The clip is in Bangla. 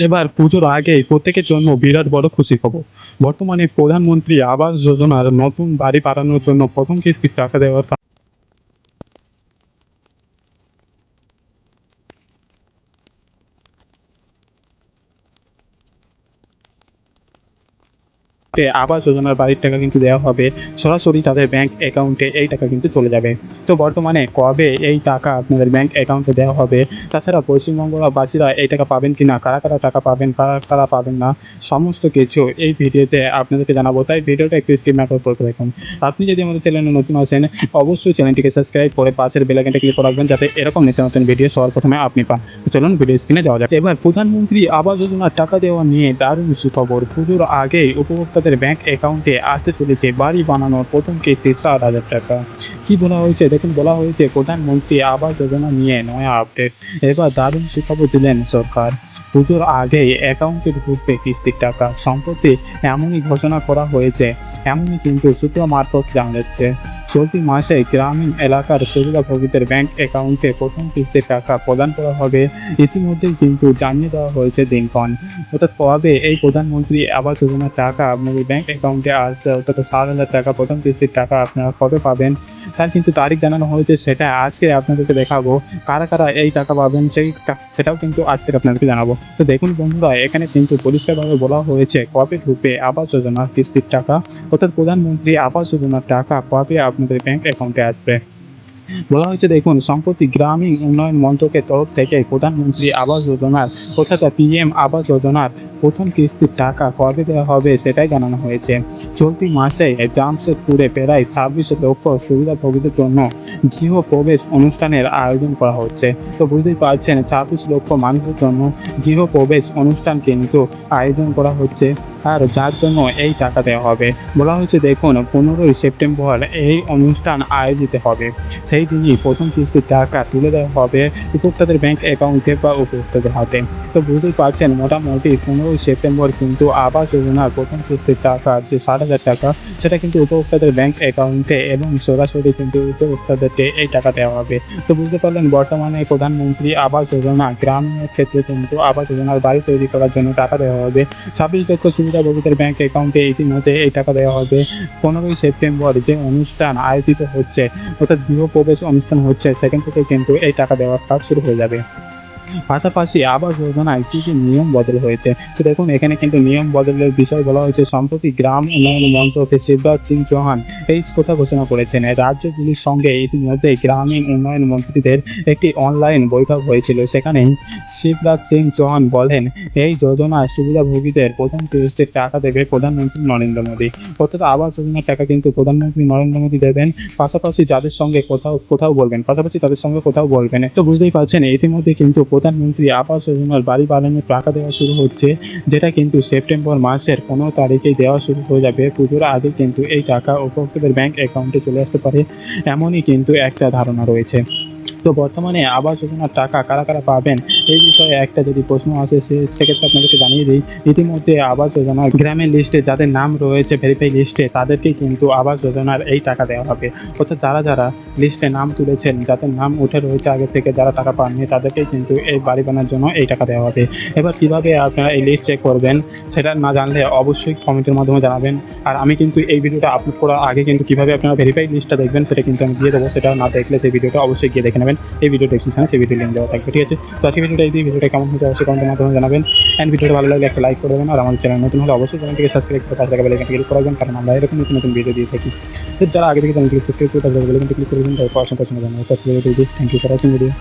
এবার পুজোর আগে প্রত্যেকের জন্য বিরাট বড় খুশি খবর বর্তমানে প্রধানমন্ত্রী আবাস যোজনার নতুন বাড়ি বাড়ানোর জন্য প্রথম কিস্তির টাকা দেওয়ার আবাস যোজনার বাড়ির টাকা কিন্তু দেওয়া হবে। সরাসরি তাদের ব্যাংক অ্যাকাউন্টে এই টাকা কিন্তু চলে যাবে। তো বর্তমানে কবে এই টাকা আপনাদের ব্যাংক অ্যাকাউন্টে দেওয়া হবে? তাছাড়া পশ্চিমবঙ্গবাসীরা এই টাকা পাবেন কি না কারা কারা টাকা পাবেন? কারা কারা পাবেন না? সমস্ত কিছু এই ভিডিওতে আপনাদেরকে জানাব। তাই ভিডিওটা একটু স্ক্রিন রেকর্ড করতে দেখুন আপনি যদি আমাদের চ্যানেলে নতুন আসেন অবশ্যই চ্যানেলটিকে সাবস্ক্রাইব করে পাশের বেলাইকনটা ক্লিক করে রাখবেন, যাতে এরকম নিত্য নতুন ভিডিও সবার প্রথমে আপনি পান। চলুন ভিডিও স্ক্রিনে যাওয়া যাক। এবার প্রধানমন্ত্রী আবাস যোজনার টাকা দেওয়া নিয়ে দারুণ সুখবর। পুজোর আগেই উপভোক্তাদের ব্যাংক অ্যাকাউন্টে আসতে চলেছে। বাড়ি বানানোর প্রথম কিস্তি চার হাজার টাকা। কি বলা হয়েছে? দেখুন, বলা হয়েছে, প্রধানমন্ত্রী আবাস যোজনা নিয়ে নয়া আপডেট এবার দারুণ সুখবর দিলেন সরকার। পুজোর আগেই অ্যাকাউন্টে ঢুকবে কিস্তির টাকা। সম্প্রতি এমনই ঘোষণা করা হয়েছে, এমনই কিন্তু সূত্র মারফত জানা যাচ্ছে। চলতি মাসে গ্রামীণ এলাকার সুবিধাভোগীদের ব্যাংক অ্যাকাউন্টে প্রথম কিস্তির টাকা প্রদান করা হবে। ইতিমধ্যেই কিন্তু জানিয়ে দেওয়া হয়েছে দিনক্ষণ। অর্থাৎ কবে এই প্রধানমন্ত্রী আবাস যোজনার টাকা আপনাদের ব্যাংক অ্যাকাউন্টে আসবে, অর্থাৎ সাত হাজার টাকা প্রথম কিস্তির টাকা আপনারা কবে পাবেন? তার কিন্তু তারিখ জানানো হয়েছে, সেটা আজকে আপনাদেরকে দেখাবো। কারা কারা এই টাকা পাবেন, সেই সেটাও কিন্তু আজকে আপনাদেরকে জানাব। তো দেখুন বন্ধুরা, এখানে কিন্তু পরিষ্কারভাবে বলা হয়েছে, কবে ঢুকবে আবাস যোজনার কিস্তির টাকা? অর্থাৎ প্রধানমন্ত্রী আবাস যোজনার টাকা কবে আপনাদের ব্যাংক অ্যাকাউন্টে আসবে? বলা হয়েছে, দেখুন, সম্প্রতি গ্রামীণ উন্নয়ন মন্ত্রকের তরফ থেকে প্রধানমন্ত্রী আবাস যোজনার, অর্থাৎ পিএম আবাস যোজনার প্রথম কিস্তির টাকা কবে দেওয়া হবে সেটাই জানানো হয়েছে। চলতি মাসে জামশেদপুরে প্রায় ছাব্বিশ লক্ষ সুবিধাভোগীদের জন্য গৃহ প্রবেশ অনুষ্ঠানের আয়োজন করা হচ্ছে। তো বুঝতেই পারছেন, ছাব্বিশ লক্ষ মানুষের জন্য গৃহ প্রবেশ অনুষ্ঠান কিন্তু আয়োজন করা হচ্ছে আর যার জন্য এই টাকা দেওয়া হবে। বলা হয়েছে, দেখুন, পনেরোই সেপ্টেম্বর এই অনুষ্ঠান আয়োজিত হবে। সেই দিনই প্রথম কিস্তির টাকা তুলে দেওয়া হবে উপভোক্তাদের ব্যাংক অ্যাকাউন্টে বা উপভোক্তাদের হাতে। তো বুঝতেই পারছেন, মোটামুটি পনেরোই সেপ্টেম্বর কিন্তু আবাস যোজনার প্রথম কিস্তির টাকা যে ষাট হাজার টাকা, সেটা কিন্তু উপভোক্তাদের ব্যাংক অ্যাকাউন্টে এবং সরাসরি কিন্তু উপভোক্তাদেরকে এই টাকা দেওয়া হবে। তো বুঝতে পারলেন, বর্তমানে প্রধানমন্ত্রী আবাস যোজনা গ্রামের ক্ষেত্রে কিন্তু আবাস যোজনার বাড়ি তৈরি করার জন্য টাকা দেওয়া হবে। ছাব্বিশ লক্ষ সুবিধাভোগীদের ব্যাংক অ্যাকাউন্টে ইতিমধ্যে এই টাকা দেওয়া হবে। পনেরোই সেপ্টেম্বর যে অনুষ্ঠান আয়োজিত হচ্ছে, অর্থাৎ গৃহপ্রবেশ অনুষ্ঠান হচ্ছে, সেখান থেকে কিন্তু এই টাকা দেওয়ার কাজ শুরু হয়ে যাবে। পাশাপাশি আবাস যোজনায় কী কী নিয়ম বদল হয়েছে। তো দেখুন, এখানে কিন্তু নিয়ম বদলের বিষয় বলা হয়েছে, সম্প্রতি গ্রাম উন্নয়ন মন্ত্রকে শিবরাজ সিং চৌহান এই কথা ঘোষণা করেছেন। রাজ্যগুলির সঙ্গে ইতিমধ্যে গ্রামীণ উন্নয়ন মন্ত্রীদের একটি অনলাইন বৈঠক হয়েছিল। সেখানে শিবরাজ সিং চৌহান বলেন, এই যোজনার সুবিধাভোগীদের প্রথম কিস্তির টাকা দেবে প্রধানমন্ত্রী নরেন্দ্র মোদী। অর্থাৎ আবাস যোজনার টাকা কিন্তু প্রধানমন্ত্রী নরেন্দ্র মোদী দেবেন। পাশাপাশি যাদের সঙ্গে কোথাও কোথাও বলবেন, পাশাপাশি তাদের সঙ্গে কোথাও বলবেন। তো বুঝতেই পারছেন, ইতিমধ্যে কিন্তু প্রধানমন্ত্রী আবাস যোজনার বাড়ি বানানোর টাকা দেওয়া শুরু হচ্ছে, যেটা কিন্তু সেপ্টেম্বর মাসের পনেরো তারিখেই দেওয়া শুরু হয়ে যাবে। পুজোর আগে কিন্তু এই টাকা উপভোক্তাদের ব্যাংক অ্যাকাউন্টে চলে আসতে পারে, এমনই কিন্তু একটা ধারণা রয়েছে। তো বর্তমানে আবাস যোজনার টাকা কারা কারা পাবেন, এই বিষয়ে একটা যদি প্রশ্ন আসে, সে সেক্ষেত্রে আপনাদেরকে জানিয়ে দিই, ইতিমধ্যে আবাস যোজনার গ্রামের লিস্টে যাদের নাম রয়েছে ভেরিফাই লিস্টে তাদেরকেই কিন্তু আবাস যোজনার এই টাকা দেওয়া হবে। অর্থাৎ যারা যারা লিস্টে নাম তুলেছেন, যাদের নাম উঠে রয়েছে আগে থেকে, যারা টাকা পাননি তাদেরকেই কিন্তু এই বাড়ি বানার জন্য এই টাকা দেওয়া হবে। এবার কীভাবে আপনারা এই লিস্ট চেক করবেন, সেটা না জানলে অবশ্যই কমেন্টের মাধ্যমে জানাবেন। আর আমি কিন্তু এই ভিডিওটা আপলোড করার আগে কিন্তু কীভাবে আপনারা ভেরিফাই লিস্টটা দেখবেন, সেটা কিন্তু আমি দিয়ে দেবো। সেটা না দেখলে সেই ভিডিওটা অবশ্যই গিয়ে দেখে নেবেন। এই ভিডিও ডেসক্রিপশনে সেই ভিডিও লিঙ্ক দেওয়া থাকবে, ঠিক আছে? তো আজকে ভিডিওটা এই ভিডিওটা কেমন হয়েছে অবশ্যই কমেন্টের মাধ্যমে জানাবেন। অ্যান্ড ভিডিওটা ভালো লাগলে একটা লাইক করে দেবেন। আর আমাদের চ্যানেল নতুন হলে অবশ্যই চ্যানেলটিকে সাবস্ক্রাইব করে পাশে থাকা বেলাইকনটি ক্লিক করে দেবেন কারণ আমরা এরকম নতুন নতুন ভিডিও দিয়ে থাকি। তো যারা আগে থেকে চ্যানেলটিকে সাবস্ক্রাইব করে তাদের বেলাইকনটি ক্লিক করে দেবেন তাদের পড়াশোনা পছন্দ জানাবেন thank you for watching video